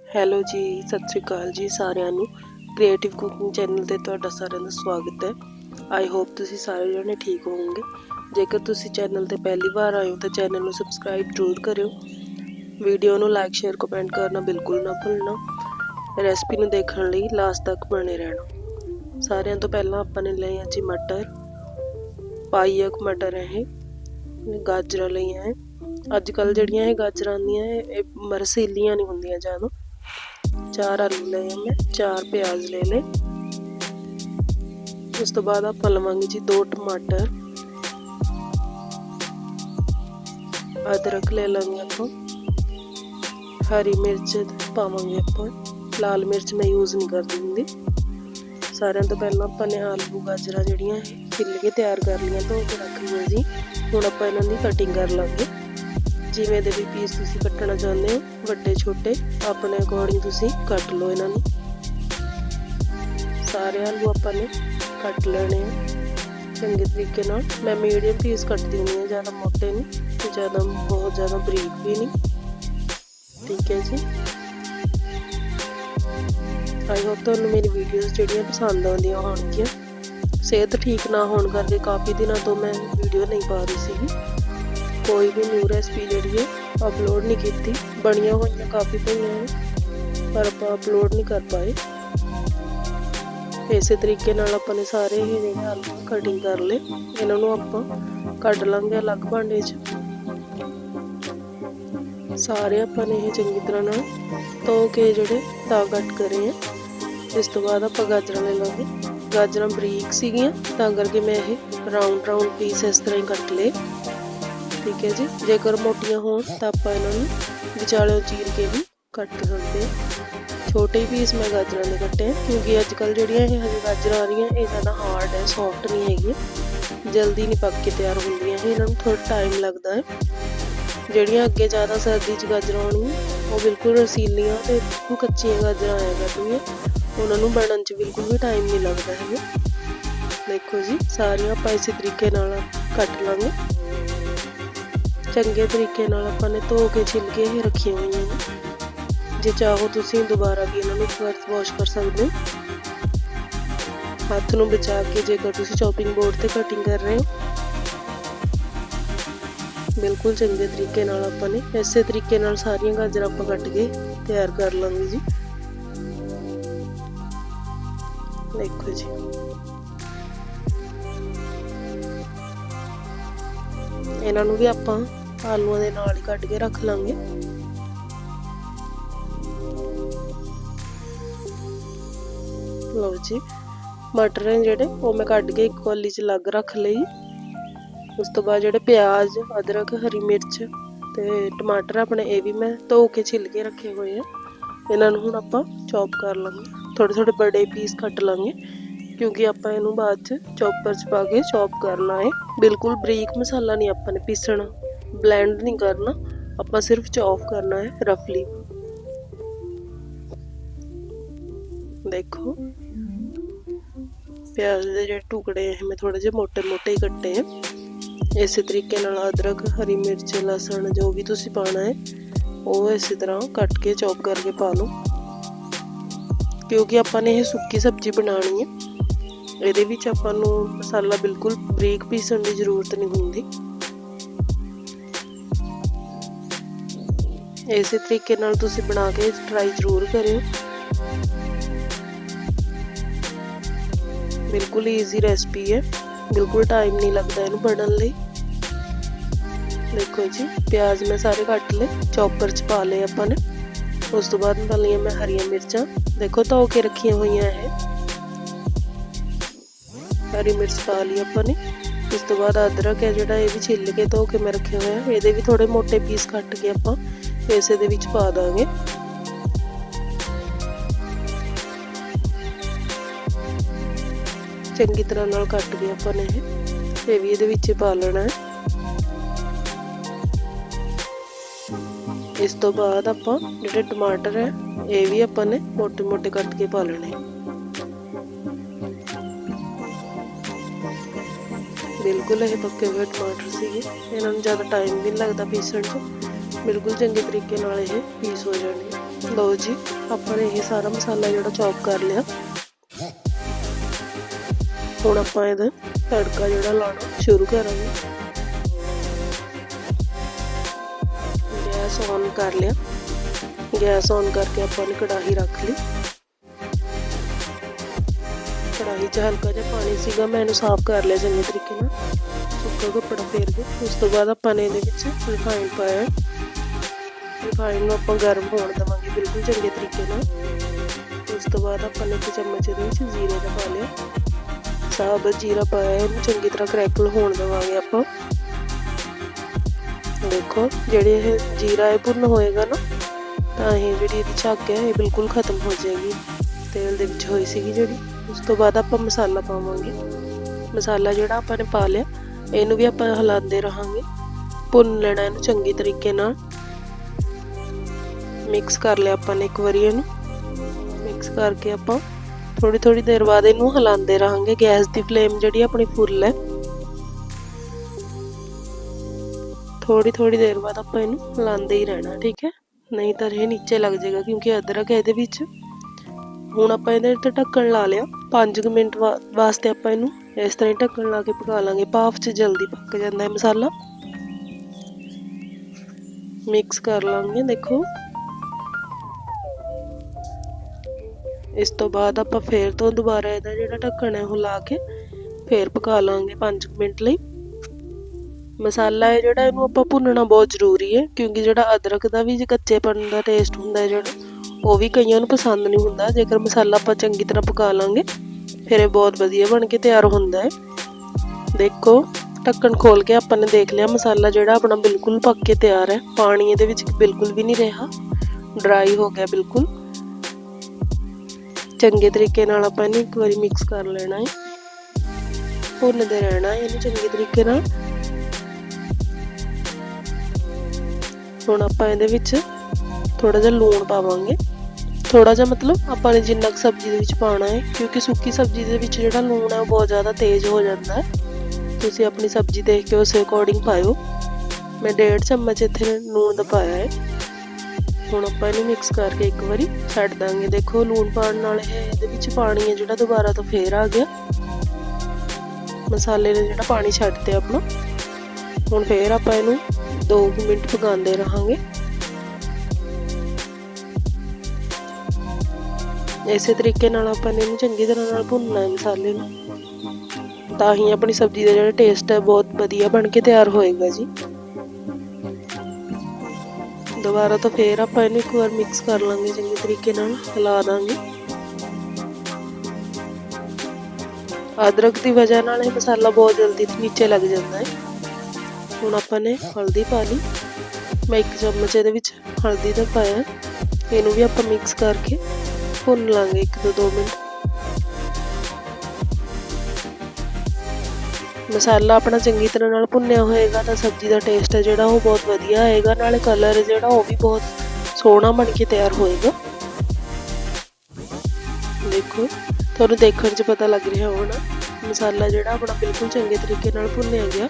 Hello ਜੀ, ਸਤਿ ਸ਼੍ਰੀ ਅਕਾਲ ਜੀ ਸਾਰਿਆਂ ਨੂੰ। ਕ੍ਰੀਏਟਿਵ ਕੁਕਿੰਗ ਚੈਨਲ ਤੇ ਤੁਹਾਡਾ ਸਾਰਿਆਂ ਦਾ ਸਵਾਗਤ ਹੈ। ਆਈ ਹੋਪ ਤੁਸੀਂ ਸਾਰੇ ਜਣੇ ਠੀਕ ਹੋਵੋਗੇ। ਜੇਕਰ ਤੁਸੀਂ ਚੈਨਲ ਤੇ ਪਹਿਲੀ ਵਾਰ ਆਏ ਹੋ ਤਾਂ ਚੈਨਲ ਨੂੰ ਸਬਸਕ੍ਰਾਈਬ ਜ਼ਰੂਰ ਕਰਿਓ। ਵੀਡੀਓ ਨੂੰ ਲਾਈਕ ਸ਼ੇਅਰ ਕਮੈਂਟ ਕਰਨਾ ਬਿਲਕੁਲ ਨਾ ਭੁੱਲਣਾ। ਰੈਸਪੀ ਨੂੰ ਦੇਖਣ ਲਈ ਲਾਸਟ ਤੱਕ ਬਣੇ ਰਹਿਣਾ। ਸਾਰਿਆਂ ਤੋਂ ਪਹਿਲਾਂ ਆਪਾਂ ਨੇ ਲਏ ਆ ਜੀ ਮਟਰ। ਪਾਈਕ ਮਟਰ ਹੈ ਇਹ ਗਾਜਰਾਂ ਲਈਆਂ ਹੈ ਅੱਜ ਕੱਲ ਜਿਹੜੀਆਂ ਇਹ ਗਾਜਰਾਂ ਆਉਂਦੀਆਂ ਇਹ ਇਹ ਮਰਸੀਲੀਆਂ ਨਹੀਂ ਹੁੰਦੀਆਂ ਜ਼ਿਆਦਾ। ਚਾਰ ਆਲੂ ਲਏ ਮੈਂ, ਚਾਰ ਪਿਆਜ਼ ਲੈ ਲਏ ਉਸ ਤੋਂ ਬਾਅਦ ਆਪਾਂ ਲਵਾਂਗੇ ਜੀ ਦੋ ਟਮਾਟਰ। ਅਦਰਕ ਲੈ ਲਾਂਗੇ ਆਪਾਂ। ਹਰੀ ਮਿਰਚ ਪਾਵਾਂਗੇ ਆਪਾਂ। ਲਾਲ ਮਿਰਚ ਮੈਂ ਯੂਜ਼ ਨਹੀਂ ਕਰਦੀ ਹੁੰਦੀ। ਸਾਰਿਆਂ ਤੋਂ ਪਹਿਲਾਂ ਆਪਾਂ ਨੇ ਆਲੂ ਗਾਜਰਾਂ ਜਿਹੜੀਆਂ ਇਹ ਛਿੱਲ ਕੇ ਤਿਆਰ ਕਰ ਲਈਆਂ ਧੋ ਕੇ ਰੱਖ ਲਈਆਂ ਜੀ। ਹੁਣ ਆਪਾਂ ਇਹਨਾਂ ਦੀ ਕਟਿੰਗ ਕਰ ਲਾਂਗੇ। ਜਿਵੇਂ ਦੇ ਵੀ ਪੀਸ ਤੁਸੀਂ ਕੱਟਣਾ ਚਾਹੁੰਦੇ ਹੋ, ਵੱਡੇ, ਛੋਟੇ, ਆਪਣੇ ਅਕੋਰਡਿੰਗ ਤੁਸੀਂ ਕੱਟ ਲਓ ਇਹਨਾਂ ਨੂੰ। ਸਾਰੇ ਆਲੂ ਆਪਾਂ ਨੇ ਕੱਟ ਲੈਣੇ ਆ। ਚੰਗੇ ਤਰੀਕੇ ਨਾਲ। ਮੈਂ ਮੀਡੀਅਮ ਪੀਸ ਕੱਟ ਦਿੰਦੀ ਹਾਂ, ਜ਼ਿਆਦਾ ਮੋਟੇ ਨਹੀਂ ਤੇ ਜ਼ਿਆਦਾ, ਬਹੁਤ ਜ਼ਿਆਦਾ ਬਰੀਕ ਵੀ ਨਹੀਂ। ਠੀਕ ਹੈ ਜੀ। ਆਈ ਹੋਪ ਤੁਹਾਨੂੰ ਮੇਰੀ ਵੀਡੀਓਜ਼ ਜਿਹੜੀਆਂ ਪਸੰਦ ਆਉਂਦੀਆਂ ਹੋਣਗੀਆਂ। ਸਿਹਤ ਠੀਕ ਨਾ ਹੋਣ ਕਰਕੇ ਕਾਫੀ ਦਿਨਾਂ ਤੋਂ ਮੈਂ ਵੀਡੀਓ ਨਹੀਂ ਪਾ ਰਹੀ ਸੀਗੀ। ਕੋਈ ਵੀ ਨਿਊ ਰੈਸਪੀ ਜਿਹੜੀ ਹੈ ਅਪਲੋਡ ਨਹੀਂ ਕੀਤੀ। ਬਣੀਆਂ ਹੋਈਆਂ ਕਾਫੀ ਪਈਆਂ ਹੈ ਪਰ ਆਪਾਂ ਅਪਲੋਡ ਨਹੀਂ ਕਰ ਪਾਏ। ਇਸੇ ਤਰੀਕੇ ਨਾਲ ਆਪਾਂ ਨੇ ਸਾਰੇ ਹੀ ਜਿਹੜੇ ਆਲੂ ਕਟਿੰਗ ਕਰ ਲਏ। ਇਹਨਾਂ ਨੂੰ ਆਪਾਂ ਕੱਢ ਲਾਂਗੇ ਅਲੱਗ ਭਾਂਡੇ 'ਚ। ਸਾਰੇ ਆਪਾਂ ਨੇ ਇਹ ਚੰਗੀ ਤਰ੍ਹਾਂ ਨਾਲ ਧੋ ਕੇ ਜਿਹੜੇ ਤਾਂ ਕੱਟ ਕਰੇ ਆ। ਇਸ ਤੋਂ ਬਾਅਦ ਆਪਾਂ ਗਾਜਰਾਂ ਲੈ ਲਾਂਗੇ। ਗਾਜਰਾਂ ਬਰੀਕ ਸੀਗੀਆਂ, ਤਾਂ ਕਰਕੇ ਮੈਂ ਇਹ ਰਾਉਂਡ ਰਾਉਂਡ ਪੀਸ ਇਸ ਤਰ੍ਹਾਂ ਹੀ ਕੱਟ ਲਏ। ਠੀਕ ਹੈ ਜੀ। ਜੇਕਰ ਮੋਟੀਆਂ ਹੋਣ ਤਾਂ ਆਪਾਂ ਇਹਨਾਂ ਨੂੰ ਵਿਚਾਲੇ ਚੀਰ ਕੇ ਵੀ ਕੱਟ ਸਕਦੇ ਹਾਂ। ਛੋਟੇ ਪੀਸ ਮੈਂ ਗਾਜਰਾਂ ਦੇ ਕੱਟੇ ਕਿਉਂਕਿ ਅੱਜ ਕੱਲ ਜਿਹੜੀਆਂ ਇਹ ਹਰੀ ਗਾਜਰਾਂ ਆ ਰਹੀਆਂ ਇਹ ਜ਼ਿਆਦਾ ਹਾਰਡ ਹੈ ਸੌਫਟ ਨਹੀਂ ਹੈਗੀਆਂ। ਜਲਦੀ ਨਹੀਂ ਪੱਕ ਕੇ ਤਿਆਰ ਹੁੰਦੀਆਂ, ਇਹ ਇਹਨਾਂ ਨੂੰ ਥੋੜਾ ਟਾਈਮ ਲੱਗਦਾ ਹੈ। ਜਿਹੜੀਆਂ ਅੱਗੇ ਜ਼ਿਆਦਾ ਸਰਦੀ 'ਚ ਗਾਜਰਾਂ ਆਉਣਗੀਆਂ, ਉਹ ਬਿਲਕੁਲ ਰਸੀਲੀਆਂ ਤੇ ਬਿਲਕੁਲ ਕੱਚੀਆਂ ਗਾਜਰਾਂ ਆਇਆ ਕਰਦੀਆਂ। ਉਹਨਾਂ ਨੂੰ ਬਣਨ 'ਚ ਬਿਲਕੁਲ ਵੀ ਟਾਈਮ ਨਹੀਂ ਲੱਗਦਾ ਹੈਗਾ। ਦੇਖੋ ਜੀ, ਸਾਰੀਆਂ ਆਪਾਂ ਇਸੇ ਤਰੀਕੇ ਨਾਲ ਕੱਟ ਲਾਂਗੇ। ਚੰਗੇ ਤਰੀਕੇ ਨਾਲ ਆਪਾਂ ਨੇ ਧੋ ਕੇ ਛਿਲਕੇ ਇਹ ਰੱਖੀਆਂ ਹੋਈਆਂ ਨੇ। ਜੇ ਚਾਹੋ ਤੁਸੀਂ ਦੁਬਾਰਾ ਵੀ ਇਹਨਾਂ ਨੂੰ ਇੱਕ ਵਾਰ ਵਾਸ਼ ਕਰ ਸਕਦੇ ਹੋ। ਹੱਥ ਨੂੰ ਬਚਾ ਕੇ ਜੇਕਰ ਤੁਸੀਂ ਚੌਪਿੰਗ ਬੋਰਡ ਤੇ ਕਟਿੰਗ ਕਰ ਰਹੇ ਹੋ। ਬਿਲਕੁਲ ਚੰਗੇ ਤਰੀਕੇ ਨਾਲ ਆਪਾਂ ਨੇ, ਇਸੇ ਤਰੀਕੇ ਨਾਲ ਸਾਰੀਆਂ ਗਾਜਰਾਂ ਆਪਾਂ ਕੱਟ ਕੇ ਤਿਆਰ ਕਰ ਲਾਂਗੇ ਜੀ। ਦੇਖੋ ਜੀ। ਇਹਨਾਂ ਨੂੰ ਵੀ ਆਪਾਂ ਆਲੂਆਂ ਦੇ ਨਾਲ ਹੀ ਕੱਢ ਕੇ ਰੱਖ ਲਾਂਗੇ। ਲਓ ਜੀ, ਮਟਰ ਹੈ ਜਿਹੜੇ ਉਹ ਮੈਂ ਕੱਢ ਕੇ ਇੱਕ ਕੋਲੀ 'ਚ ਲੱਗ ਰੱਖ ਲਈ ਉਸ ਤੋਂ ਬਾਅਦ ਜਿਹੜੇ ਪਿਆਜ਼, ਅਦਰਕ, ਹਰੀ ਮਿਰਚ ਤੇ ਟਮਾਟਰ ਆਪਣੇ ਇਹ ਵੀ ਮੈਂ ਧੋ ਕੇ ਛਿੱਲ ਕੇ ਰੱਖੇ ਹੋਏ ਆ। ਇਹਨਾਂ ਨੂੰ ਹੁਣ ਆਪਾਂ ਚੌਪ ਕਰ ਲਾਂਗੇ। ਥੋੜੇ ਥੋੜੇ ਬੜੇ ਪੀਸ ਕੱਟ ਲਾਂਗੇ, ਕਿਉਂਕਿ ਆਪਾਂ ਇਹਨੂੰ ਬਾਅਦ 'ਚ ਚੌਪਰ 'ਚ ਪਾ ਕੇ ਚੌਪ ਕਰਨਾ ਹੈ। ਬਿਲਕੁਲ ਬਰੀਕ ਮਸਾਲਾ ਨਹੀਂ ਆਪਾਂ ਨੇ ਪੀਸਣਾ। ਬਲੈਂਡ ਨਹੀਂ ਕਰਨਾ। ਆਪਾਂ ਸਿਰਫ ਚੌਪ ਕਰਨਾ ਹੈ ਰਫਲੀ ਦੇਖੋ। ਪਿਆਜ਼ ਦੇ ਜਿਹੜੇ ਟੁਕੜੇ ਹੈ, ਮੈਂ ਥੋੜੇ ਜਿਹੇ ਮੋٹے-ਮੋٹे ਕੱਟੇ ਹੈ। ਇਸੇ ਤਰੀਕੇ ਨਾਲ ਅਦਰਕ, ਹਰੀ ਮਿਰਚ, ਲਸਣ, ਜੋ ਵੀ ਤੁਸੀਂ ਪਾਣਾ ਹੈ, ਉਹ ਇਸੇ ਤਰ੍ਹਾਂ ਕੱਟ ਕੇ ਚੌਪ ਕਰਕੇ ਪਾ ਲਓ। ਕਿਉਂਕਿ ਆਪਾਂ ਨੇ ਇਹ ਸੁੱਕੀ ਸਬਜ਼ੀ ਬਣਾਉਣੀ ਹੈ। ਇਹਦੇ ਵਿੱਚ ਆਪਾਂ ਨੂੰ ਮਸਾਲਾ ਬਿਲਕੁਲ ਬਰੀਕ ਪੀਸਣ ਦੀ ਜ਼ਰੂਰਤ ਨਹੀਂ ਹੁੰਦੀ। ਇਸੇ ਤਰੀਕੇ ਨਾਲ ਤੁਸੀਂ ਬਣਾ ਕੇ ਟਰਾਈ ਜ਼ਰੂਰ ਕਰਿਓ। ਬਿਲਕੁਲ ਈਜ਼ੀ ਰੈਸਪੀ ਹੈ। ਬਿਲਕੁਲ ਟਾਈਮ ਨਹੀਂ ਲੱਗਦਾ ਇਹਨੂੰ ਬਣਨ ਲਈ। ਦੇਖੋ ਜੀ, ਪਿਆਜ਼ ਮੈਂ ਸਾਰੇ ਕੱਟ ਲਏ, ਚੌਪਰ 'ਚ ਪਾ ਲਏ ਆਪਾਂ ਨੇ। ਉਸ ਤੋਂ ਬਾਅਦ ਪਾ ਲਈਆਂ ਮੈਂ ਹਰੀਆਂ ਮਿਰਚਾਂ। ਦੇਖੋ ਧੋ ਕੇ ਰੱਖੀਆਂ ਹੋਈਆਂ ਇਹ। ਹਰੀ ਮਿਰਚ ਪਾ ਲਈ ਆਪਾਂ ਨੇ। ਉਸ ਤੋਂ ਬਾਅਦ ਅਦਰਕ ਹੈ ਜਿਹੜਾ, ਇਹ ਵੀ ਛਿੱਲ ਕੇ ਧੋ ਕੇ ਮੈਂ ਰੱਖਿਆ ਹੋਇਆ। ਇਹਦੇ ਵੀ ਥੋੜੇ ਮੋٹے ਪੀਸ ਕੱਟ ਕੇ ਆਪਾਂ ਤੇ ਇਸੇ ਦੇ ਵਿੱਚ ਪਾ ਦਾਂਗੇ। ਚੰਗੀ ਤਰ੍ਹਾਂ ਨਾਲ ਕੱਟ ਕੇ ਆਪਾਂ ਨੇ ਇਹ। ਇਹ ਵੀ ਇਹਦੇ ਵਿੱਚ ਪਾ ਲੈਣਾ ਹੈ। ਇਸ ਤੋਂ ਬਾਅਦ ਆਪਾਂ ਜਿਹੜੇ ਟਮਾਟਰ ਹੈ, ਇਹ ਵੀ ਆਪਾਂ ਨੇ ਮੋਟੇ-ਮੋਟੇ ਕੱਟ ਕੇ ਪਾ ਲੈਣੇ ਬਿਲਕੁਲ ਇਹ ਪੱਕੇ ਹੋਏ ਟਮਾਟਰ ਸੀਗੇ। ਇਹਨਾਂ ਨੂੰ ਜ਼ਿਆਦਾ ਟਾਈਮ ਵੀ ਨਹੀਂ ਲੱਗਦਾ ਪੀਸਣ 'ਚ। ਬਿਲਕੁਲ ਚੰਗੇ ਤਰੀਕੇ ਨਾਲ ਇਹ ਪੀਸ ਹੋ ਜਾਣਗੇ। ਲਓ ਜੀ, ਆਪਾਂ ਨੇ ਇਹ ਸਾਰਾ ਮਸਾਲਾ ਜਿਹੜਾ ਚੌਪ ਕਰ ਲਿਆ। ਹੁਣ ਆਪਾਂ ਇਹਦਾ ਤੜਕਾ ਜਿਹੜਾ ਲਾਉਣਾ ਸ਼ੁਰੂ ਕਰਾਂਗੇ। ਗੈਸ ਔਨ ਕਰ ਲਿਆ। ਗੈਸ ਔਨ ਕਰਕੇ ਆਪਾਂ ਨੇ ਕੜਾਹੀ ਰੱਖ ਲਈ। ਕੜਾਹੀ 'ਚ ਹਲਕਾ ਜਿਹਾ ਪਾਣੀ ਸੀਗਾ, ਮੈਂ ਇਹਨੂੰ ਸਾਫ਼ ਕਰ ਲਿਆ ਚੰਗੇ ਤਰੀਕੇ ਨਾਲ। ਸੁੱਕਾ ਕੱਪੜਾ ਫੇਰ ਕੇ, ਉਸ ਤੋਂ ਬਾਅਦ ਆਪਾਂ ਨੇ ਇਹਦੇ ਵਿੱਚ ਰਿਫਾਈਨ ਪਾਇਆ। ਪਾਣੀ ਨੂੰ ਆਪਾਂ ਗਰਮ ਹੋਣ ਦੇਵਾਂਗੇ ਬਿਲਕੁਲ ਚੰਗੇ ਤਰੀਕੇ ਨਾਲ। ਉਸ ਤੋਂ ਬਾਅਦ ਆਪਾਂ ਨੇ ਇੱਕ ਚਮਚ ਇਹਦੇ ਵਿੱਚ ਜੀਰੇ ਦਾ ਪਾ ਲਿਆ ਸਾਬਤ ਜੀਰਾ ਪਾਇਆ, ਇਹਨੂੰ ਚੰਗੀ ਤਰ੍ਹਾਂ ਕਰੈਕਲ ਹੋਣ ਦੇਵਾਂਗੇ ਆਪਾਂ। ਦੇਖੋ, ਜਿਹੜੇ ਇਹ ਜੀਰਾ ਇਹ ਭੁੰਨ ਹੋਏਗਾ ਨਾ, ਤਾਂ ਇਹ ਜਿਹੜੀ ਇਹਦੀ ਝੱਗ ਹੈ, ਇਹ ਬਿਲਕੁਲ ਖਤਮ ਹੋ ਜਾਏਗੀ। ਤੇਲ ਦੇ ਵਿੱਚ ਹੋਈ ਸੀਗੀ ਜਿਹੜੀ। ਉਸ ਤੋਂ ਬਾਅਦ ਆਪਾਂ ਮਸਾਲਾ ਪਾਵਾਂਗੇ। ਮਸਾਲਾ ਜਿਹੜਾ ਆਪਾਂ ਨੇ ਪਾ ਲਿਆ, ਇਹਨੂੰ ਵੀ ਆਪਾਂ ਹਿਲਾਉਂਦੇ ਰਹਾਂਗੇ। ਭੁੰਨ ਲੈਣਾ ਇਹਨੂੰ ਚੰਗੀ ਤਰੀਕੇ ਨਾਲ। ਮਿਕਸ ਕਰ ਲਿਆ ਆਪਾਂ ਨੇ ਇੱਕ ਵਾਰੀ ਇਹਨੂੰ। ਮਿਕਸ ਕਰਕੇ ਆਪਾਂ ਥੋੜੀ ਥੋੜੀ ਦੇਰ ਬਾਅਦ ਇਹਨੂੰ ਹਿਲਾਉਂਦੇ ਰਹਾਂਗੇ। ਗੈਸ ਦੀ ਫਲੇਮ ਜਿਹੜੀ ਆਪਣੀ ਫੁੱਲ ਹੈ। ਥੋੜੀ ਥੋੜੀ ਦੇਰ ਬਾਅਦ ਆਪਾਂ ਇਹਨੂੰ ਹਿਲਾਉਂਦੇ ਹੀ ਰਹਿਣਾ, ਠੀਕ ਹੈ? ਨਹੀਂ ਤਾਂ ਇਹ ਨੀਚੇ ਲੱਗ ਜਾਏਗਾ ਕਿਉਂਕਿ ਅਦਰਕ ਹੈ ਇਹਦੇ ਵਿੱਚ। ਹੁਣ ਆਪਾਂ ਇਹਦੇ ਤੇ ਢੱਕਣ ਲਾ ਲਿਆ। 5 ਮਿੰਟ ਵਾਸਤੇ ਆਪਾਂ ਇਹਨੂੰ ਇਸ ਤਰ੍ਹਾਂ ਹੀ ਢੱਕਣ ਲਾ ਕੇ ਪਕਾ ਲਾਂਗੇ। ਭਾਫ 'ਚ ਜਲਦੀ ਪੱਕ ਜਾਂਦਾ ਹੈ ਮਸਾਲਾ। ਮਿਕਸ ਕਰ ਲਾਂਗੇ, ਦੇਖੋ। ਇਸ ਤੋਂ ਬਾਅਦ ਆਪਾਂ ਫੇਰ ਤੋਂ ਦੁਬਾਰਾ ਇਹਦਾ ਜਿਹੜਾ ਢੱਕਣ ਹੈ ਉਹ ਲਾ ਕੇ ਫੇਰ ਪਕਾ ਲਾਂਗੇ 5 ਮਿੰਟ ਲਈ। ਮਸਾਲਾ ਹੈ ਜਿਹੜਾ ਇਹਨੂੰ ਆਪਾਂ ਭੁੰਨਣਾ ਬਹੁਤ ਜ਼ਰੂਰੀ ਹੈ, ਕਿਉਂਕਿ ਜਿਹੜਾ ਅਦਰਕ ਦਾ ਵੀ ਜੇ ਕੱਚੇਪਨ ਦਾ ਟੇਸਟ ਹੁੰਦਾ ਹੈ ਜਿਹੜਾ, ਉਹ ਵੀ ਕਈਆਂ ਨੂੰ ਪਸੰਦ ਨਹੀਂ ਹੁੰਦਾ। ਜੇਕਰ ਮਸਾਲਾ ਆਪਾਂ ਚੰਗੀ ਤਰ੍ਹਾਂ ਪਕਾ ਲਾਂਗੇ, ਫਿਰ ਇਹ ਬਹੁਤ ਵਧੀਆ ਬਣ ਕੇ ਤਿਆਰ ਹੁੰਦਾ ਹੈ। ਦੇਖੋ, ਢੱਕਣ ਖੋਲ ਕੇ ਆਪਾਂ ਨੇ ਦੇਖ ਲਿਆ, ਮਸਾਲਾ ਜਿਹੜਾ ਆਪਣਾ ਬਿਲਕੁਲ ਪੱਕ ਕੇ ਤਿਆਰ ਹੈ। ਪਾਣੀ ਇਹਦੇ ਵਿੱਚ ਬਿਲਕੁਲ ਵੀ ਨਹੀਂ ਰਿਹਾ। ਡਰਾਈ ਹੋ ਗਿਆ ਬਿਲਕੁਲ। ਚੰਗੇ ਤਰੀਕੇ ਨਾਲ ਆਪਾਂ ਇਹਨੂੰ ਇੱਕ ਵਾਰੀ ਮਿਕਸ ਕਰ ਲੈਣਾ ਹੈ। ਭੁੰਨਦੇ ਰਹਿਣਾ ਇਹਨੂੰ ਚੰਗੇ ਤਰੀਕੇ ਨਾਲ। ਹੁਣ ਆਪਾਂ ਇਹਦੇ ਵਿੱਚ ਥੋੜਾ ਜਿਹਾ ਲੂਣ ਪਾਵਾਂਗੇ। ਥੋੜਾ ਜਿਹਾ ਮਤਲਬ ਆਪਾਂ ਨੇ ਜਿੰਨਾ ਕੁ ਸਬਜ਼ੀ ਦੇ ਵਿੱਚ ਪਾਉਣਾ ਹੈ, ਕਿਉਂਕਿ ਸੁੱਕੀ ਸਬਜ਼ੀ ਦੇ ਵਿੱਚ ਜਿਹੜਾ ਲੂਣ ਹੈ ਉਹ ਬਹੁਤ ਜ਼ਿਆਦਾ ਤੇਜ਼ ਹੋ ਜਾਂਦਾ ਹੈ। ਤੁਸੀਂ ਆਪਣੀ ਸਬਜ਼ੀ ਦੇਖ ਕੇ ਉਸੇ ਅਕੋਰਡਿੰਗ ਪਾਇਓ। ਮੈਂ ਡੇਢ ਚਮਚ ਇੱਥੇ ਲੂਣ ਦਾ ਪਾਇਆ ਹੈ। ਹੁਣ ਆਪਾਂ ਇਹਨੂੰ ਮਿਕਸ ਕਰਕੇ ਇੱਕ ਵਾਰੀ ਛੱਡ ਦਾਂਗੇ। ਦੇਖੋ, ਲੂਣ ਪਾਉਣ ਨਾਲ ਇਹ ਇਹਦੇ ਵਿੱਚ ਪਾਣੀ ਹੈ ਜਿਹੜਾ ਦੁਬਾਰਾ ਤੋਂ ਫੇਰ ਆ ਗਿਆ। ਮਸਾਲੇ ਨੇ ਜਿਹੜਾ ਪਾਣੀ ਛੱਡ ਆਪਣਾ। ਹੁਣ ਫੇਰ ਆਪਾਂ ਇਹਨੂੰ 2 ਮਿੰਟ ਪਕਾਉਂਦੇ ਰਹਾਂਗੇ। ਇਸੇ ਤਰੀਕੇ ਨਾਲ ਆਪਾਂ ਨੇ ਇਹਨੂੰ ਚੰਗੀ ਤਰ੍ਹਾਂ ਨਾਲ ਭੁੰਨਣਾ ਹੈ ਮਸਾਲੇ ਨੂੰ। ਤਾਂ ਹੀ ਆਪਣੀ ਸਬਜ਼ੀ ਦਾ ਜਿਹੜਾ ਟੇਸਟ ਹੈ ਬਹੁਤ ਵਧੀਆ ਬਣ ਕੇ ਤਿਆਰ ਹੋਏਗਾ ਜੀ। ਦੁਬਾਰਾ ਤੋਂ ਫੇਰ ਆਪਾਂ ਇਹਨੂੰ ਇੱਕ ਵਾਰ ਮਿਕਸ ਕਰ ਲਾਂਗੇ, ਚੰਗੇ ਤਰੀਕੇ ਨਾਲ, ਹਿਲਾ ਦਾਂਗੇ। ਅਦਰਕ ਦੀ ਵਜ੍ਹਾ ਨਾਲ ਇਹ ਮਸਾਲਾ ਬਹੁਤ ਜਲਦੀ ਨੀਚੇ ਲੱਗ ਜਾਂਦਾ ਹੈ। ਹੁਣ ਆਪਾਂ ਨੇ ਹਲਦੀ ਪਾ ਲਈ। ਮੈਂ ਇੱਕ ਚਮਚ ਇਹਦੇ ਵਿੱਚ ਹਲਦੀ ਦਾ ਪਾਇਆ। ਇਹਨੂੰ ਵੀ ਆਪਾਂ ਮਿਕਸ ਕਰਕੇ ਭੁੰਨ ਲਾਂਗੇ ਇੱਕ ਤੋਂ ਦੋ ਮਿੰਟ। ਮਸਾਲਾ ਆਪਣਾ ਚੰਗੀ ਤਰ੍ਹਾਂ ਨਾਲ ਭੁੰਨਿਆ ਹੋਏਗਾ ਤਾਂ ਸਬਜ਼ੀ ਦਾ ਟੇਸਟ ਹੈ ਜਿਹੜਾ ਉਹ ਬਹੁਤ ਵਧੀਆ ਆਏਗਾ, ਨਾਲੇ ਕਲਰ ਜਿਹੜਾ ਉਹ ਵੀ ਬਹੁਤ ਸੋਹਣਾ ਬਣ ਕੇ ਤਿਆਰ ਹੋਏਗਾ। ਦੇਖੋ, ਤੁਹਾਨੂੰ ਦੇਖਣ 'ਚ ਪਤਾ ਲੱਗ ਰਿਹਾ ਹੋਣਾ, ਮਸਾਲਾ ਜਿਹੜਾ ਆਪਣਾ ਬਿਲਕੁਲ ਚੰਗੇ ਤਰੀਕੇ ਨਾਲ ਭੁੰਨਿਆ ਗਿਆ।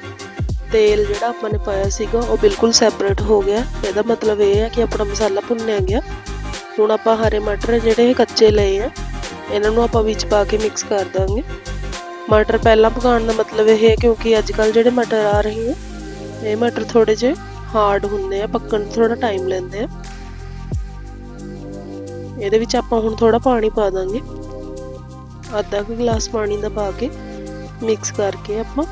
ਤੇਲ ਜਿਹੜਾ ਆਪਾਂ ਨੇ ਪਾਇਆ ਸੀਗਾ, ਉਹ ਬਿਲਕੁਲ ਸੈਪਰੇਟ ਹੋ ਗਿਆ। ਇਹਦਾ ਮਤਲਬ ਇਹ ਹੈ ਕਿ ਆਪਣਾ ਮਸਾਲਾ ਭੁੰਨਿਆ ਗਿਆ। ਹੁਣ ਆਪਾਂ ਹਰੇ ਮਟਰ ਜਿਹੜੇ ਕੱਚੇ ਲਏ ਆ, ਇਹਨਾਂ ਨੂੰ ਆਪਾਂ ਵਿੱਚ ਪਾ ਕੇ ਮਿਕਸ ਕਰ ਦਾਂਗੇ। ਮਟਰ ਪਹਿਲਾਂ ਪਕਾਉਣ ਦਾ ਮਤਲਬ ਇਹ ਹੈ ਕਿਉਂਕਿ ਅੱਜ ਕੱਲ ਜਿਹੜੇ ਮਟਰ ਆ ਰਹੇ ਆ, ਇਹ ਮਟਰ ਥੋੜੇ ਜਿਹੇ ਹਾਰਡ ਹੁੰਦੇ ਆ, ਪੱਕਣ ਥੋੜਾ ਟਾਈਮ ਲੈਂਦੇ ਆ। ਇਹਦੇ ਵਿੱਚ ਆਪਾਂ ਹੁਣ ਥੋੜਾ ਪਾਣੀ ਪਾ ਦਾਂਗੇ। ਅੱਧਾ ਕੁ ਗਲਾਸ ਪਾਣੀ ਦਾ ਪਾ ਕੇ ਮਿਕਸ ਕਰਕੇ ਆਪਾਂ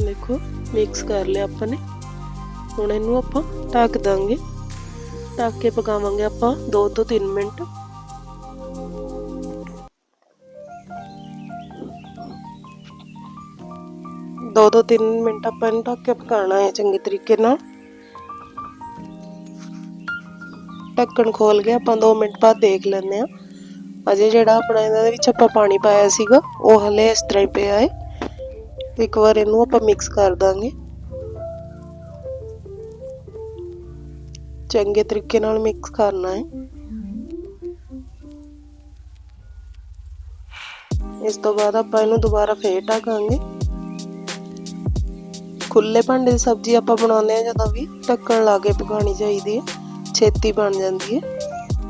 ਦੇਖੋ ਮਿਕਸ ਕਰ ਲਿਆ ਆਪਾਂ ਨੇ। ਹੁਣ ਇਹਨੂੰ ਆਪਾਂ ਢੱਕ ਦਾਂਗੇ। ਢੱਕ ਕੇ ਪਕਾਵਾਂਗੇ ਆਪਾਂ 2 ਤੋਂ 3 ਮਿੰਟ। ਦੋ ਤੋਂ 3 ਮਿੰਟ ਆਪਾਂ ਇਹਨੂੰ ਢੱਕ ਕੇ ਪਕਾਉਣਾ ਹੈ ਚੰਗੇ ਤਰੀਕੇ ਨਾਲ। ਢੱਕਣ ਖੋਲ ਕੇ ਆਪਾਂ 2 ਮਿੰਟ ਬਾਅਦ ਦੇਖ ਲੈਂਦੇ ਆ ਅਜੇ ਜਿਹੜਾ ਆਪਣਾ ਇਹਨਾਂ ਦੇ ਵਿੱਚ ਆਪਾਂ ਪਾਣੀ ਪਾਇਆ ਸੀਗਾ, ਉਹ ਹਲੇ ਇਸ ਤਰ੍ਹਾਂ ਹੀ ਪਿਆ ਹੈ। ਇੱਕ ਵਾਰ ਇਹਨੂੰ ਆਪਾਂ ਮਿਕਸ ਕਰ ਦਾਂਗੇ। ਚੰਗੇ ਤਰੀਕੇ ਨਾਲ ਮਿਕਸ ਕਰਨਾ ਹੈ। ਇਸ ਤੋਂ ਬਾਅਦ ਆਪਾਂ ਇਹਨੂੰ ਦੁਬਾਰਾ ਫੇਰ ਢਕਾਂਗੇ। ਖੁੱਲੇ ਭਾਂਡੇ ਦੀ ਸਬਜ਼ੀ ਆਪਾਂ ਬਣਾਉਂਦੇ ਆ ਜਦੋਂ ਵੀ, ਢੱਕਣ ਲਾ ਕੇ ਪਕਾਉਣੀ ਚਾਹੀਦੀ ਹੈ, ਛੇਤੀ ਬਣ ਜਾਂਦੀ ਹੈ।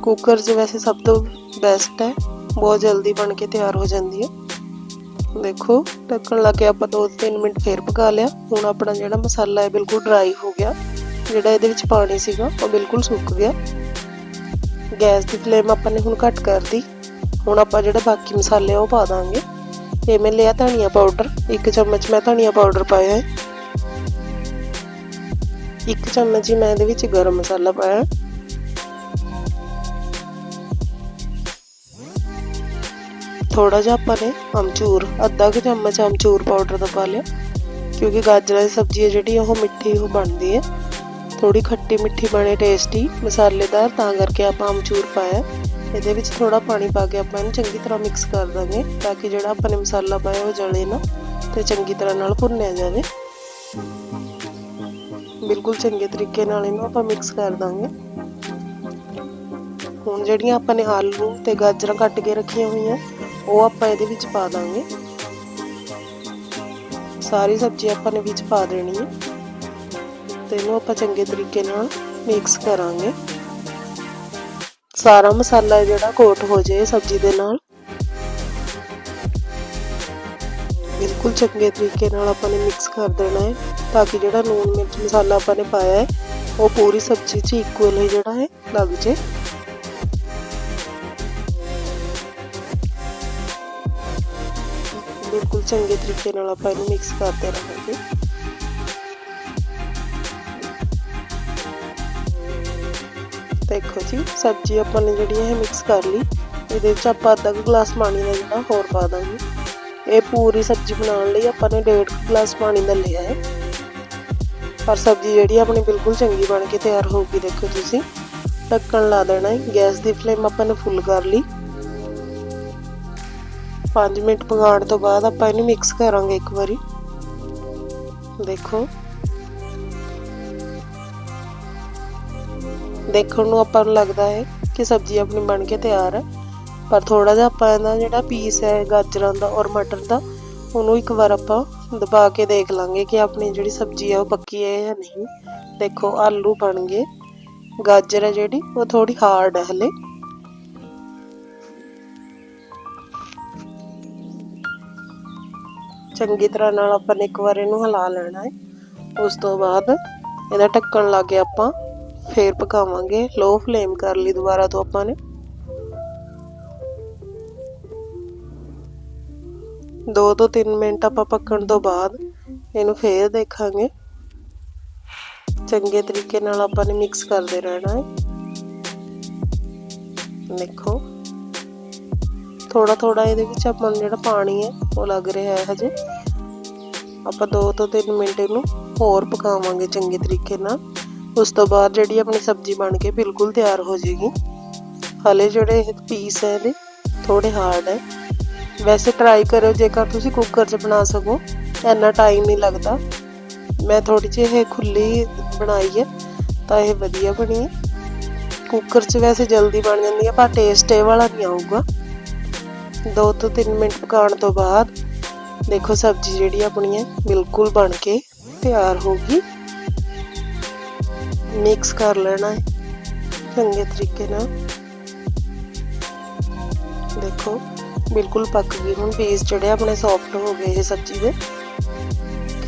ਕੁੱਕਰ 'ਚ ਵੈਸੇ ਸਭ ਤੋਂ ਬੈਸਟ ਹੈ, ਬਹੁਤ ਜਲਦੀ ਬਣ ਕੇ ਤਿਆਰ ਹੋ ਜਾਂਦੀ ਹੈ। ਦੇਖੋ, ਢੱਕਣ ਲਾ ਕੇ ਆਪਾਂ 2-3 ਮਿੰਟ ਫੇਰ ਪਕਾ ਲਿਆ। ਹੁਣ ਆਪਣਾ ਜਿਹੜਾ ਮਸਾਲਾ ਹੈ, ਬਿਲਕੁਲ ਡਰਾਈ ਹੋ ਗਿਆ। ਜਿਹੜਾ ਇਹਦੇ ਵਿੱਚ ਪਾਣੀ ਸੀਗਾ, ਉਹ ਬਿਲਕੁਲ ਸੁੱਕ ਗਿਆ। ਗੈਸ ਦੀ ਫਲੇਮ ਆਪਾਂ ਨੇ ਹੁਣ ਘੱਟ ਕਰਤੀ। ਹੁਣ ਆਪਾਂ ਜਿਹੜਾ ਬਾਕੀ ਮਸਾਲੇ ਆ, ਉਹ ਪਾ ਦਾਂਗੇ। ਇਹ ਮੈਂ ਲਿਆ ਧਨੀਆ ਪਾਊਡਰ ਇੱਕ ਚਮਚ ਮੈਂ ਧਨੀਆ ਪਾਊਡਰ ਪਾਇਆ ਹੈ। ਇੱਕ ਚਮਚ ਜੀ ਮੈਂ ਇਹਦੇ ਵਿੱਚ ਗਰਮ ਮਸਾਲਾ ਪਾਇਆ। ਥੋੜਾ ਜਿਹਾ ਆਪਾਂ ਨੇ ਅਮਚੂਰ, ਅੱਧਾ ਕੁ ਚਮਚ ਅਮਚੂਰ ਪਾਊਡਰ ਦਾ ਪਾ ਲਿਆ, ਕਿਉਂਕਿ ਗਾਜਰਾਂ ਦੀ ਸਬਜ਼ੀ ਹੈ ਜਿਹੜੀ, ਉਹ ਮਿੱਠੀ ਉਹ ਬਣਦੀ ਹੈ। ਥੋੜੀ ਖੱਟੀ ਮਿੱਠੀ ਬਣੇ ਟੇਸਟੀ ਮਸਾਲੇਦਾਰ, ਤਾਂ ਕਰਕੇ ਆਪਾਂ ਅਮਚੂਰ ਪਾਇਆ। ਇਹਦੇ ਵਿੱਚ ਥੋੜਾ ਪਾਣੀ ਪਾ ਕੇ ਆਪਾਂ ਇਹਨੂੰ ਚੰਗੀ ਤਰ੍ਹਾਂ ਮਿਕਸ ਕਰ ਦਾਂਗੇ, ਤਾਂ ਕਿ ਜਿਹੜਾ ਆਪਾਂ ਨੇ ਮਸਾਲਾ ਪਾਇਆ ਉਹ ਜਲੇ ਨਾ, ਤੇ ਚੰਗੀ ਤਰ੍ਹਾਂ ਨਾਲ ਭੁੰਨਿਆ ਜਾਵੇ। ਬਿਲਕੁਲ ਚੰਗੇ ਤਰੀਕੇ ਨਾਲ ਇਹਨੂੰ ਆਪਾਂ ਮਿਕਸ ਕਰ ਦਾਂਗੇ। ਹੁਣ ਜਿਹੜੀਆਂ ਆਪਾਂ ਨੇ ਆਲੂ ਤੇ ਗਾਜਰਾਂ ਕੱਟ ਕੇ ਰੱਖੀਆਂ ਹੋਈਆਂ, ਉਹ ਆਪਾਂ ਇਹਦੇ ਵਿੱਚ ਪਾ ਦਾਂਗੇ। ਸਾਰੀ ਸਬਜ਼ੀ ਆਪਾਂ ਨੇ ਵਿੱਚ ਪਾ ਦੇਣੀ ਹੈ। ਤੇ ਇਹਨੂੰ ਆਪਾਂ ਚੰਗੇ ਤਰੀਕੇ ਨਾਲ ਮਿਕਸ ਕਰਾਂਗੇ। ਸਾਰਾ ਮਸਾਲਾ ਜਿਹੜਾ ਕੋਟ ਹੋ ਜਾਏ ਸਬਜ਼ੀ ਦੇ ਨਾਲ ਬਿਲਕੁਲ ਚੰਗੇ ਤਰੀਕੇ ਨਾਲ ਆਪਾਂ ਨੇ ਮਿਕਸ ਕਰ ਦੇਣਾ ਹੈ, ਤਾਂ ਕਿ ਜਿਹੜਾ ਲੂਣ ਮਿਰਚ ਮਸਾਲਾ ਆਪਾਂ ਨੇ ਪਾਇਆ ਹੈ, ਉਹ ਪੂਰੀ ਸਬਜ਼ੀ 'ਚ ਇਕੁਅਲ ਹੀ ਜਿਹੜਾ ਹੈ ਲੱਗ ਜੇ। ਬਿਲਕੁਲ ਚੰਗੇ ਤਰੀਕੇ ਨਾਲ ਆਪਾਂ ਇਹਨੂੰ ਮਿਕਸ ਕਰਦੇ ਰਹਾਂਗੇ ਦੇਖੋ ਜੀ, ਸਬਜ਼ੀ ਆਪਾਂ ਨੇ ਜਿਹੜੀ ਇਹ ਮਿਕਸ ਕਰ ਲਈ, ਇਹਦੇ ਵਿੱਚ ਆਪਾਂ ਅੱਧਾ ਕੁ ਗਲਾਸ ਪਾਣੀ ਦਾ ਜਿਹੜਾ ਹੋਰ ਪਾ ਦਾਂਗੇ। ਇਹ ਪੂਰੀ ਸਬਜ਼ੀ ਬਣਾਉਣ ਲਈ ਆਪਾਂ ਨੇ ਡੇਢ ਗਲਾਸ ਪਾਣੀ ਦਾ ਲਿਆ ਹੈ। ਪਰ ਸਬਜ਼ੀ ਜਿਹੜੀ ਆਪਣੀ ਬਿਲਕੁਲ ਚੰਗੀ ਬਣ ਕੇ ਤਿਆਰ ਹੋ ਗਈ, ਦੇਖੋ ਤੁਸੀਂ। ਢੱਕਣ ਲਾ ਦੇਣਾ ਹੈ। ਗੈਸ ਦੀ ਫਲੇਮ ਆਪਾਂ ਨੇ ਫੁੱਲ ਕਰ ਲਈ। 5 ਮਿੰਟ ਪਕਾਉਣ ਤੋਂ ਬਾਅਦ ਆਪਾਂ ਇਹਨੂੰ ਮਿਕਸ ਕਰਾਂਗੇ ਇੱਕ ਵਾਰੀ। ਦੇਖੋ। ਦੇਖਣ ਨੂੰ ਆਪਾਂ ਨੂੰ ਲੱਗਦਾ ਹੈ ਕਿ ਸਬਜ਼ੀ ਆਪਣੀ ਬਣ ਕੇ ਤਿਆਰ ਹੈ। ਪਰ ਥੋੜਾ ਜਿਹਾ ਆਪਾਂ ਇਹਦਾ ਜਿਹੜਾ ਪੀਸ ਹੈ, ਗਾਜਰਾਂ ਦਾ ਔਰ ਮਟਰ ਦਾ, ਉਹਨੂੰ ਇੱਕ ਵਾਰ ਆਪਾਂ ਦਬਾ ਕੇ ਦੇਖ ਲਾਂਗੇ ਕਿ ਆਪਣੀ ਜਿਹੜੀ ਸਬਜ਼ੀ ਹੈ ਉਹ ਪੱਕੀ ਹੈ ਜਾਂ ਨਹੀਂ। ਦੇਖੋ, ਆਲੂ ਬਣ ਗਏ। ਗਾਜਰ ਹੈ ਜਿਹੜੀ, ਉਹ ਥੋੜੀ ਹਾਰਡ ਹੈ ਹਲੇ। ਚੰਗੀ ਤਰ੍ਹਾਂ ਨਾਲ ਆਪਾਂ ਨੇ ਇੱਕ ਵਾਰ ਇਹਨੂੰ ਹਿਲਾ ਲੈਣਾ ਹੈ। ਉਸ ਤੋਂ ਬਾਅਦ ਇਹਦਾ ਢੱਕਣ ਲਾ ਕੇ ਆਪਾਂ। ਫੇਰ ਪਕਾਵਾਂਗੇ। ਲੋ ਫਲੇਮ ਕਰ ਲਈ ਦੁਬਾਰਾ ਤੋਂ ਆਪਾਂ ਨੇ। ਦੋ ਤੋਂ 3 ਮਿੰਟ ਆਪਾਂ ਪੱਕਣ ਤੋਂ ਬਾਅਦ ਇਹਨੂੰ ਫੇਰ ਦੇਖਾਂਗੇ। ਚੰਗੇ ਤਰੀਕੇ ਨਾਲ ਆਪਾਂ ਨੇ ਮਿਕਸ ਕਰਦੇ ਰਹਿਣਾ ਹੈ। ਦੇਖੋ। ਥੋੜਾ ਥੋੜਾ ਇਹਦੇ ਵਿੱਚ ਆਪਾਂ ਨੂੰ ਜਿਹੜਾ ਪਾਣੀ ਹੈ, ਉਹ ਲੱਗ ਰਿਹਾ ਹੈ ਹਜੇ। ਆਪਾਂ 2 ਤੋਂ 3 ਮਿੰਟ ਇਹਨੂੰ ਹੋਰ ਪਕਾਵਾਂਗੇ ਚੰਗੇ ਤਰੀਕੇ ਨਾਲ। ਉਸ ਤੋਂ ਬਾਅਦ ਜਿਹੜੀ ਆਪਣੀ ਸਬਜ਼ੀ ਬਣ ਕੇ ਬਿਲਕੁਲ ਤਿਆਰ ਹੋ ਜਾਏਗੀ ਹਲੇ ਜਿਹੜੇ ਇਹ ਪੀਸ ਹੈ ਇਹਦੇ ਥੋੜੇ ਹਾਰਡ ਹੈ। ਵੈਸੇ ਟਰਾਈ ਕਰਿਓ, ਜੇਕਰ ਤੁਸੀਂ ਕੁੱਕਰ 'ਚ ਬਣਾ ਸਕੋ, ਇੰਨਾ ਟਾਈਮ ਨਹੀਂ ਲੱਗਦਾ। ਮੈਂ ਥੋੜੀ ਜਿਹੀ ਇਹ ਖੁੱਲੀ ਬਣਾਈ ਹੈ, ਤਾਂ ਇਹ ਵਧੀਆ ਬਣੀ ਹੈ। ਕੁੱਕਰ 'ਚ ਵੈਸੇ ਜਲਦੀ ਬਣ ਜਾਂਦੀ ਹੈ, ਪਰ ਟੇਸਟ ਇਹ ਵਾਲਾ ਨਹੀਂ ਆਊਗਾ। 2 ਤੋਂ 3 ਮਿੰਟ ਪਕਾਉਣ ਤੋਂ ਬਾਅਦ, ਦੇਖੋ ਸਬਜ਼ੀ ਜਿਹੜੀ ਆਪਣੀ ਹੈ, ਬਿਲਕੁਲ ਬਣ ਕੇ ਤਿਆਰ ਹੋ ਗਈ। ਮਿਕਸ ਕਰ ਲੈਣਾ ਹੈ, ਚੰਗੇ ਤਰੀਕੇ ਨਾਲ। ਦੇਖੋ ਬਿਲਕੁਲ ਪੱਕ ਗਈ ਹੁਣ ਪੀਸ ਜਿਹੜੇ ਆਪਣੇ ਸੌਫਟ ਹੋ ਗਏ ਇਹ ਸਬਜ਼ੀ ਦੇ।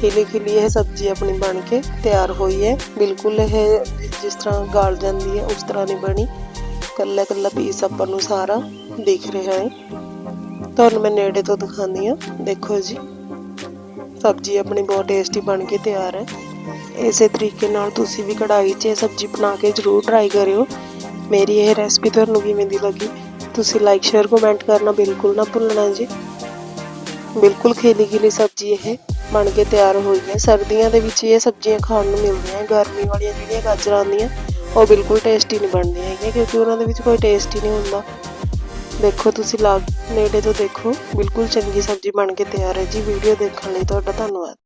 ਖਿਲੀ ਖਿਲੀ ਇਹ ਸਬਜ਼ੀ ਆਪਣੀ ਬਣ ਕੇ ਤਿਆਰ ਹੋਈ ਹੈ। ਬਿਲਕੁਲ ਇਹ ਜਿਸ ਤਰ੍ਹਾਂ ਗਾਲ ਜਾਂਦੀ ਹੈ, ਉਸ ਤਰ੍ਹਾਂ ਨਹੀਂ ਬਣੀ। ਕੱਲਾ ਕੱਲਾ ਪੀਸ ਆਪਾਂ ਨੂੰ ਸਾਰਾ ਦਿਖ ਰਿਹਾ ਹੈ। ਤੁਹਾਨੂੰ ਮੈਂ ਨੇੜੇ ਤੋਂ ਦਿਖਾਉਂਦੀ ਆ ਦੇਖੋ ਜੀ, ਸਬਜ਼ੀ ਆਪਣੀ ਬਹੁਤ ਟੇਸਟੀ ਬਣ ਕੇ ਤਿਆਰ ਹੈ। ਇਸੇ ਤਰੀਕੇ ਨਾਲ ਤੁਸੀਂ ਵੀ ਕੜਾਈ 'ਚ ਇਹ ਸਬਜ਼ੀ ਬਣਾ ਕੇ ਜ਼ਰੂਰ ਟਰਾਈ ਕਰਿਓ। ਮੇਰੀ ਇਹ ਰੈਸਪੀ ਤੁਹਾਨੂੰ ਕਿਵੇਂ ਦੀ ਲੱਗੀ? ਤੁਸੀਂ ਲਾਈਕ ਸ਼ੇਅਰ ਕਮੈਂਟ ਕਰਨਾ ਬਿਲਕੁਲ ਨਾ ਭੁੱਲਣਾ ਜੀ। ਬਿਲਕੁਲ ਖੇਲੀ ਖੇਲੀ ਸਬਜ਼ੀ ਇਹ ਬਣ ਕੇ ਤਿਆਰ ਹੋਈ ਹੈ। ਸਰਦੀਆਂ ਦੇ ਵਿੱਚ ਇਹ ਸਬਜ਼ੀਆਂ ਖਾਣ ਨੂੰ ਮਿਲਦੀਆਂ ਗਰਮੀ ਵਾਲੀਆਂ ਜਿਹੜੀਆਂ ਗਾਜਰਾਂ ਆਉਂਦੀਆਂ, ਉਹ ਬਿਲਕੁਲ ਟੇਸਟੀ ਨਹੀਂ ਬਣਦੀਆਂ ਹੈਗੀਆਂ ਕਿਉਂਕਿ ਉਹਨਾਂ ਦੇ ਵਿੱਚ ਕੋਈ ਟੇਸਟ ਹੀ ਨਹੀਂ ਹੁੰਦਾ। ਦੇਖੋ ਤੁਸੀਂ ਲਾ ਨੇੜੇ ਤੋਂ ਦੇਖੋ। ਬਿਲਕੁਲ ਚੰਗੀ ਸਬਜ਼ੀ ਬਣ ਕੇ ਤਿਆਰ ਹੈ ਜੀ। ਵੀਡੀਓ ਦੇਖਣ ਲਈ ਤੁਹਾਡਾ ਧੰਨਵਾਦ।